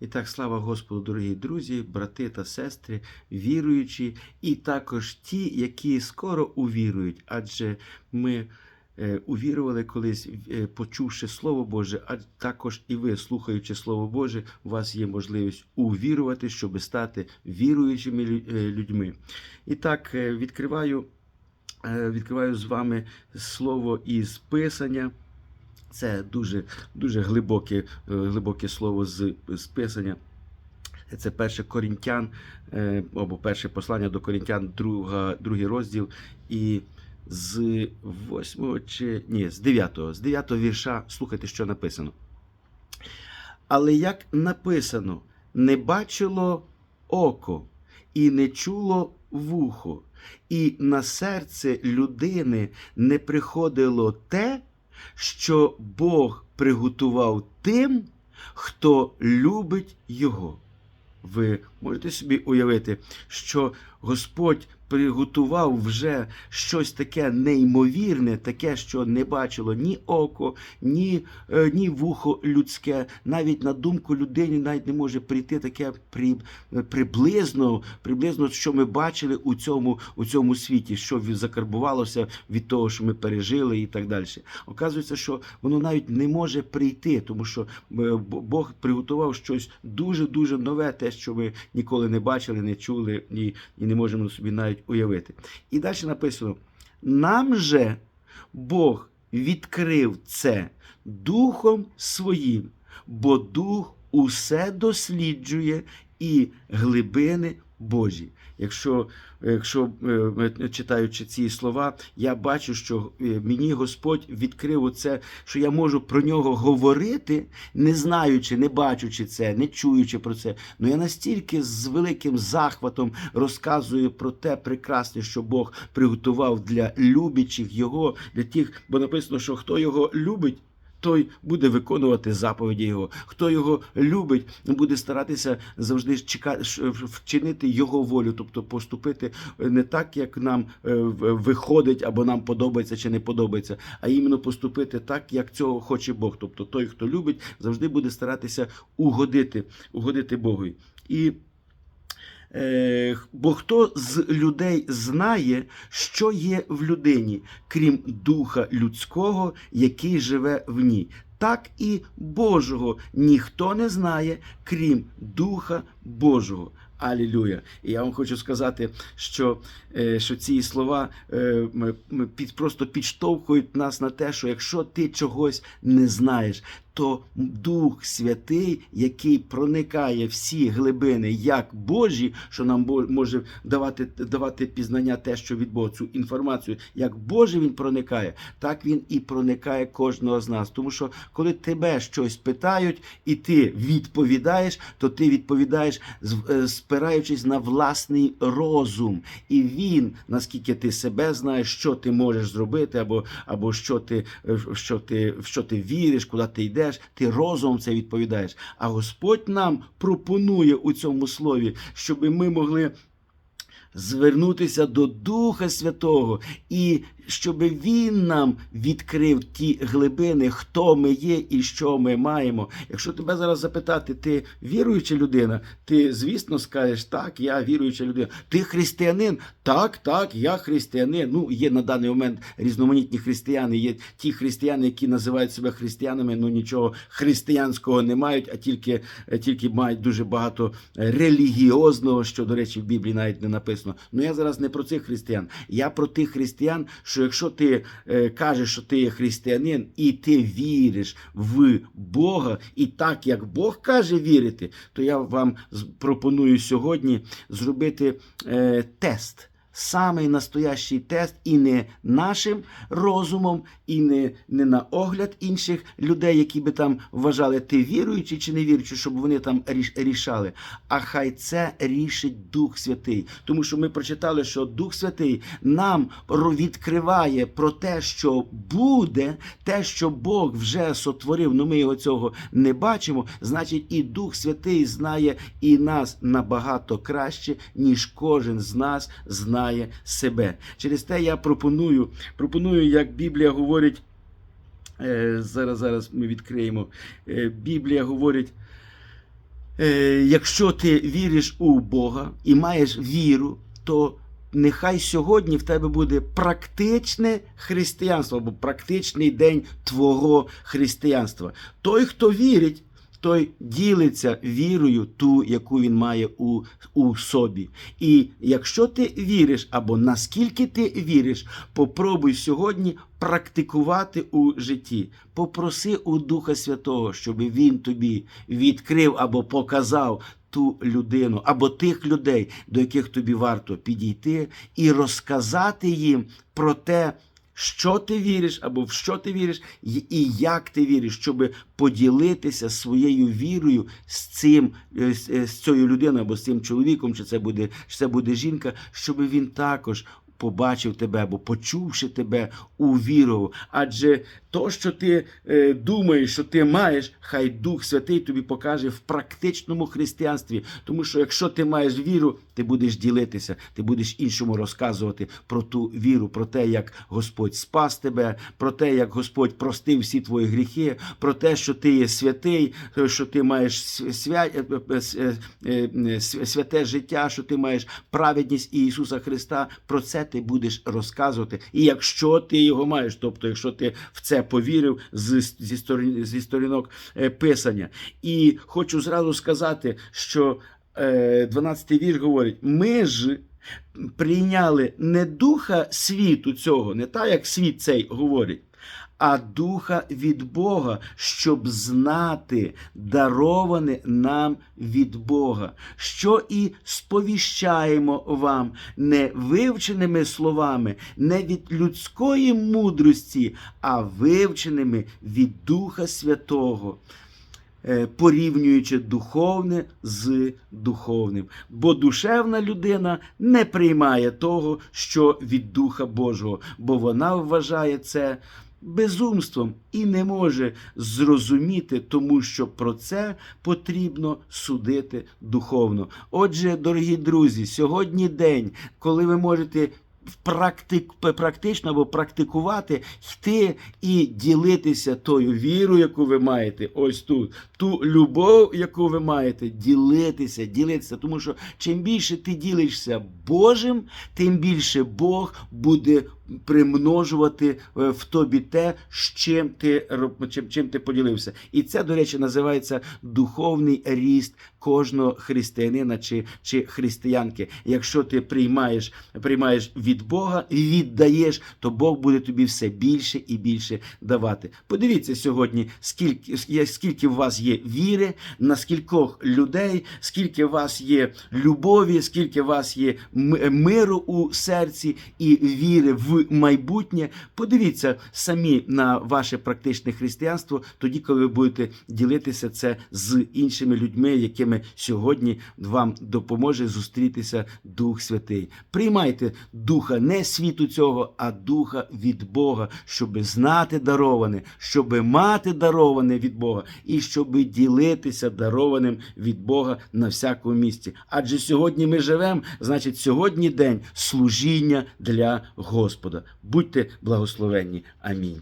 І так, слава Господу, дорогі друзі, брати та сестри, віруючі, і також ті, які скоро увірують, адже ми е, увірували колись, е, почувши Слово Боже, а також і ви, слухаючи Слово Боже, у вас є можливість увірувати, щоб стати віруючими е, людьми. І так, відкриваю, відкриваю з вами слово із Писання. Це дуже, дуже глибоке, е, глибоке слово з, з Писання. Це перше Корінтян, е, або перше послання до Корінтян, друга, другий розділ. І з 8 чи ні, з 9, з 9 вірша слухайте, що написано. Але як написано, не бачило око, і не чуло вухо, і на серце людини не приходило те, що Бог приготував тим, хто любить Його. Ви можете собі уявити, що Господь приготував вже щось таке неймовірне, таке, що не бачило ні око, ні, е, ні вухо людське. Навіть на думку людині навіть не може прийти таке при, приблизно, приблизно, що ми бачили у цьому, у цьому світі, що закарбувалося від того, що ми пережили і так далі. Оказується, що воно навіть не може прийти, тому що е, Бог приготував щось дуже-дуже нове, те, що ми ніколи не бачили, не чули і, і не можемо собі навіть уявити. І далі написано: нам же Бог відкрив це Духом Своїм, бо Дух усе досліджує і глибини Божі. Якщо, якщо е, читаючи ці слова, я бачу, що е, мені Господь відкрив оце, що я можу про нього говорити, не знаючи, не бачучи це, не чуючи про це. Ну я настільки з великим захватом розказую про те прекрасне, що Бог приготував для любячих його, для тих, бо написано, що хто його любить. Той буде виконувати заповіді його. Хто його любить, буде старатися завжди чекати, вчинити його волю, тобто поступити не так, як нам е, виходить або нам подобається чи не подобається, а іменно поступити так, як цього хоче Бог. Тобто той, хто любить, завжди буде старатися угодити, угодити Богу. І бо хто з людей знає, що є в людині, крім духа людського, який живе в ній. Так і Божого ніхто не знає, крім Духа Божого. Алілюя. І я вам хочу сказати, що, е, що ці слова е, просто підштовхують нас на те, що якщо ти чогось не знаєш, то Дух Святий, який проникає всі глибини, як Божі, що нам може давати, давати пізнання те, що від Бога, цю інформацію, як Боже він проникає, так він і проникає кожного з нас. Тому що коли тебе щось питають, і ти відповідаєш, то ти відповідаєш, е, спираючись на власний розум. І він, наскільки ти себе знаєш, що ти можеш зробити, або, або що, ти, е, що, ти, що ти віриш, куди ти йдеш, ти розум це відповідаєш. А Господь нам пропонує у цьому слові, щоб ми могли звернутися до Духа Святого, і щоб Він нам відкрив ті глибини, хто ми є і що ми маємо. Якщо тебе зараз запитати, ти віруюча людина, ти, звісно, скажеш, так, я віруюча людина. Ти християнин? Так, так, я християнин. Ну, є на даний момент різноманітні християни. Є ті християни, які називають себе християнами, ну нічого християнського не мають, а тільки, тільки мають дуже багато релігіозного, що, до речі, в Біблії навіть не написано. Ну я зараз не про цих християн. Я про тих християн, що якщо ти е, кажеш, що ти є християнин, і ти віриш в Бога, і так як Бог каже вірити, то я вам пропоную сьогодні зробити е, тест. Самий настоящий тест, і не нашим розумом, і не, не на огляд інших людей, які би там вважали, ти віруючий чи не віруючий, щоб вони там рішали. А хай це рішить Дух Святий. Тому що ми прочитали, що Дух Святий нам відкриває про те, що буде, те, що Бог вже сотворив, ну ми його цього не бачимо. Значить, і Дух Святий знає і нас набагато краще, ніж кожен з нас знає себе. Через те я пропоную, пропоную, як Біблія говорить. Е, зараз, зараз ми відкриємо. Е, Біблія говорить Е, якщо ти віриш у Бога і маєш віру, то нехай сьогодні в тебе буде практичне християнство або практичний день твого християнства. Той, хто вірить, той ділиться вірою, ту, яку він має у, у собі. І якщо ти віриш, або наскільки ти віриш, попробуй сьогодні практикувати у житті. Попроси у Духа Святого, щоб він тобі відкрив або показав ту людину, або тих людей, до яких тобі варто підійти, і розказати їм про те, що ти віриш, або в що ти віриш, і як ти віриш, щоб поділитися своєю вірою з цим е, е, з цією людиною, або з цим чоловіком, чи це буде, чи це буде жінка, щоб він також. Побачив тебе або почувши тебе, увірував. Адже то, що ти е, думаєш, що ти маєш, хай Дух Святий тобі покаже в практичному християнстві. Тому що якщо ти маєш віру, ти будеш ділитися, ти будеш іншому розказувати про ту віру, про те, як Господь спас тебе, про те, як Господь простив всі твої гріхи, про те, що ти є святий, е, що ти маєш свя... е, святе життя, що ти маєш праведність Ісуса Христа. Про це ти будеш розказувати. І якщо ти його маєш, тобто, якщо ти в це повірив з, зі, сторін, зі сторінок е, Писання. І хочу зразу сказати, що е, 12-й вірш говорить: ми ж. Прийняли не духа світу цього, не так, як світ цей говорить, а духа від Бога, щоб знати, дароване нам від Бога, що і сповіщаємо вам не вивченими словами, не від людської мудрості, а вивченими від Духа Святого. е, Порівнюючи духовне з духовним, бо душевна людина не приймає того, що від Духа Божого, бо вона вважає це безумством і не може зрозуміти, тому що про це потрібно судити духовно. Отже, дорогі друзі, сьогодні день, коли ви можете практик, практично або практикувати, йти і ділитися тою вірою, яку ви маєте, ось тут, ту любов, яку ви маєте, ділитися, ділитися. Тому що чим більше ти ділишся Божим, тим більше Бог буде примножувати е, в тобі те, чим ти чим, чим ти поділився. І це, до речі, називається духовний ріст кожного християнина чи, чи християнки. Якщо ти приймаєш, приймаєш від Бога і віддаєш, то Бог буде тобі все більше і більше давати. Подивіться сьогодні, скільки, скільки в вас є віри, на скількох людей, скільки в вас є любові, скільки в вас є миру у серці і віри в майбутнє. Подивіться самі на ваше практичне християнство, тоді, коли ви будете ділитися це з іншими людьми, якими сьогодні вам допоможе зустрітися Дух Святий. Приймайте духа не світу цього, а духа від Бога, щоб знати дароване, щоб мати дароване від Бога і щоб ділитися дарованим від Бога на всякому місці. Адже сьогодні ми живемо, значить, сьогодні день служіння для Господа. Будьте благословенні. Амінь.